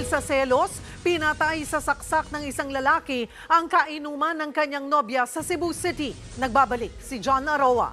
Dahil sa selos, pinatay sa saksak ng isang lalaki ang kainuman ng kanyang nobya sa Cebu City. Nagbabalik si John Aroa.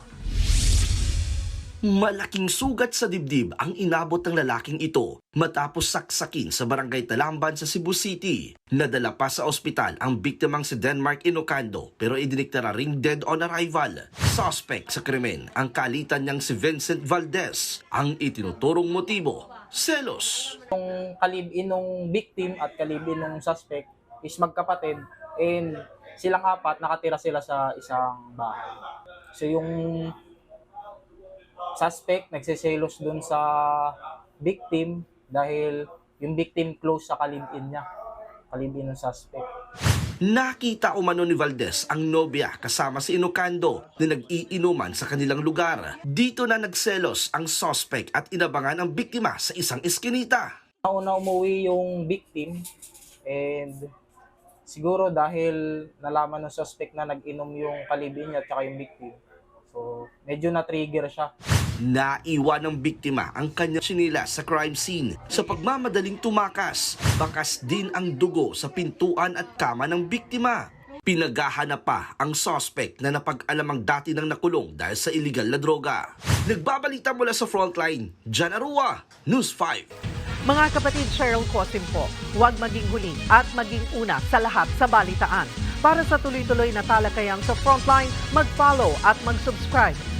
Malaking sugat sa dibdib ang inabot ng lalaking ito matapos saksakin sa barangay Talamban sa Cebu City. Nadala pa sa ospital ang biktimang si Denmark Inocando pero idiniklara ring dead on arrival. Suspect sa krimen ang kalitan niyang si Vincent Valdez. Ang itinuturong motibo, selos. Yung kalibin ng victim at kalibin ng suspect is magkapatid and silang apat nakatira sila sa isang bahay. So yung suspect nagsiselos dun sa victim dahil yung victim close sa kalibin niya. Kalibin ng suspect. Nakita umano ni Valdez ang nobya kasama si Inocando na nag-iinuman sa kanilang lugar. Dito na nagselos ang suspect at inabangan ang biktima sa isang eskinita. Nauna umuwi yung victim and siguro dahil nalaman ng suspect na nag-inom yung kalibin niya at saka yung victim. So, medyo na-trigger siya. Naiwan ng biktima ang kanyang sinila sa crime scene. Sa pagmamadaling tumakas, bakas din ang dugo sa pintuan at kama ng biktima. Pinaghahanap pa ang suspect na napag-alamang dati ng nakulong dahil sa illegal na droga. Nagbabalita mula sa frontline, Jan Arua, News 5. Mga kapatid Cheryl Cosim po, huwag maging huli at maging una sa lahat sa balitaan. Para sa tuloy-tuloy na talakayan sa Frontline, mag-follow at mag-subscribe